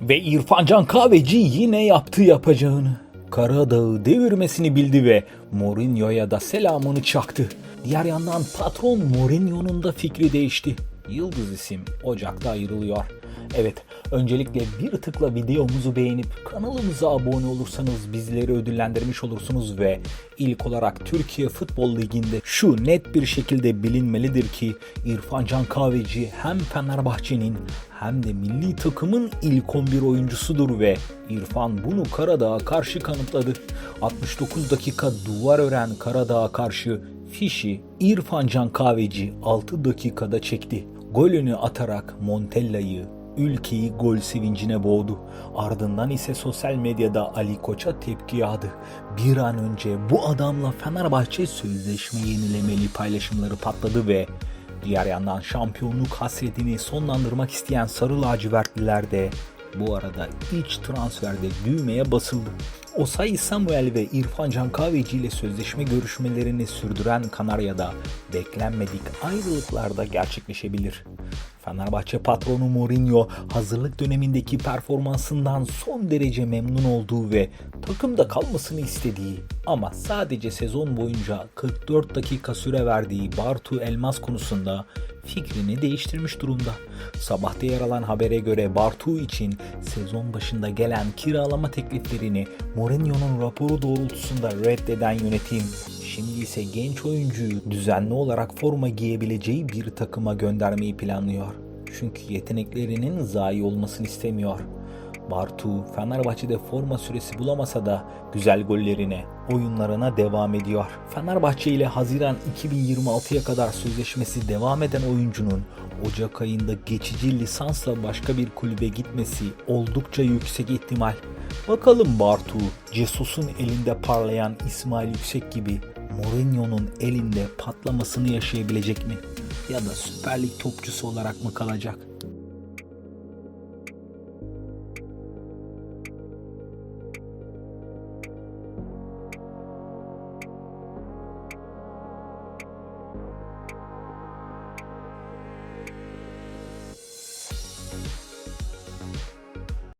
Ve İrfan Can Kahveci yine yaptı yapacağını. Karadağ'ı devirmesini bildi ve Mourinho'ya da selamını çaktı. Diğer yandan patron Mourinho'nun da fikri değişti. Yıldız isim Ocak'ta ayrılıyor. Evet, öncelikle bir tıkla videomuzu beğenip kanalımıza abone olursanız bizleri ödüllendirmiş olursunuz ve ilk olarak Türkiye Futbol Ligi'nde şu net bir şekilde bilinmelidir ki İrfan Can Kahveci hem Fenerbahçe'nin hem de milli takımın ilk 11 oyuncusudur ve İrfan bunu Karadağ'a karşı kanıtladı. 69 dakika duvar ören Karadağ'a karşı fişi İrfan Can Kahveci 6 dakikada çekti. Golünü atarak Montella'yı ülkeyi gol sevincine boğdu. Ardından ise sosyal medyada Ali Koç'a tepki yağdı. Bir an önce bu adamla Fenerbahçe sözleşme yenilemeli paylaşımları patladı ve diğer yandan şampiyonluk hasretini sonlandırmak isteyen Sarı Lacivertliler de bu arada iç transferde düğmeye basıldı. Osay Samuel ve İrfan Can Kahveci ile sözleşme görüşmelerini sürdüren Kanarya'da beklenmedik ayrılıklar da gerçekleşebilir. Fenerbahçe patronu Mourinho hazırlık dönemindeki performansından son derece memnun olduğu ve takımda kalmasını istediği ama sadece sezon boyunca 44 dakika süre verdiği Bartu Elmas konusunda fikrini değiştirmiş durumda. Sabahta yer alan habere göre Bartu için sezon başında gelen kiralama tekliflerini Mourinho'nun raporu doğrultusunda reddeden yönetim Şimdi ise genç oyuncuyu düzenli olarak forma giyebileceği bir takıma göndermeyi planlıyor. Çünkü yeteneklerinin zayi olmasını istemiyor. Bartu Fenerbahçe'de forma süresi bulamasa da güzel gollerine, oyunlarına devam ediyor. Fenerbahçe ile Haziran 2026'ya kadar sözleşmesi devam eden oyuncunun Ocak ayında geçici lisansla başka bir kulübe gitmesi oldukça yüksek ihtimal. Bakalım Bartu, Cesus'un elinde parlayan İsmail Yüksek gibi Mourinho'nun elinde patlamasını yaşayabilecek mi? Ya da Süper Lig topçusu olarak mı kalacak?